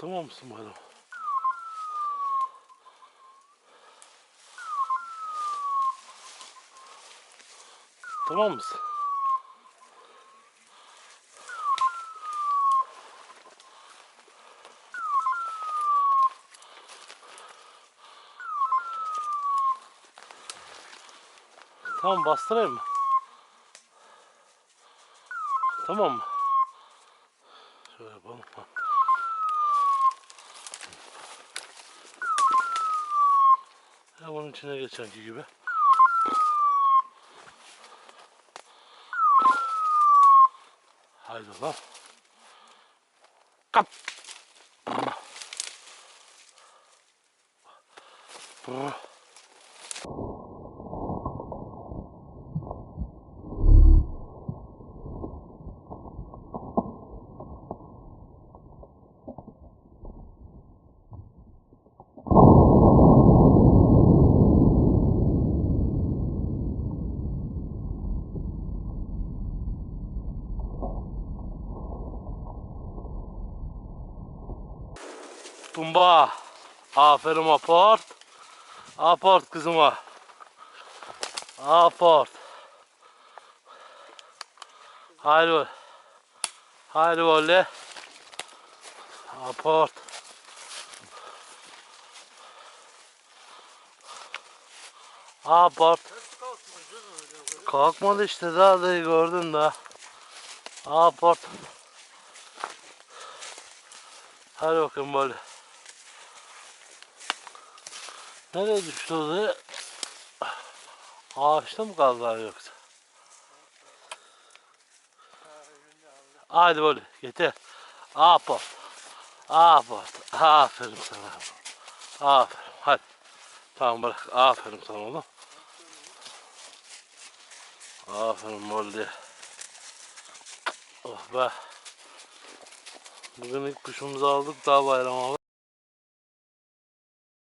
Tamam mısın bayram? Tamam mısın? Tamam bastırayım mı? Tamam mı? Şöyle yapalım. Ha. Ya bunun içine geçenki gibi. Haydi lan. Kap. Brr. Tumba. Aferin aport. Aport kızıma. Aport. Haydi ol. Haydi olle. Aport. Aport. Kalkmadı işte daha da gördün daha. Aport. Hadi bakayım böyle. Nereye düştü o? Ağaçta mı kaldılar yoksa? Hadi böyle getir. Aport. Aport. Aferin sana. Aferin. Hadi. Tamam bırak. Aferin sana oğlum. Aferin Molly. Oh be. Bugün ilk kuşumuzu aldık daha bayram abi.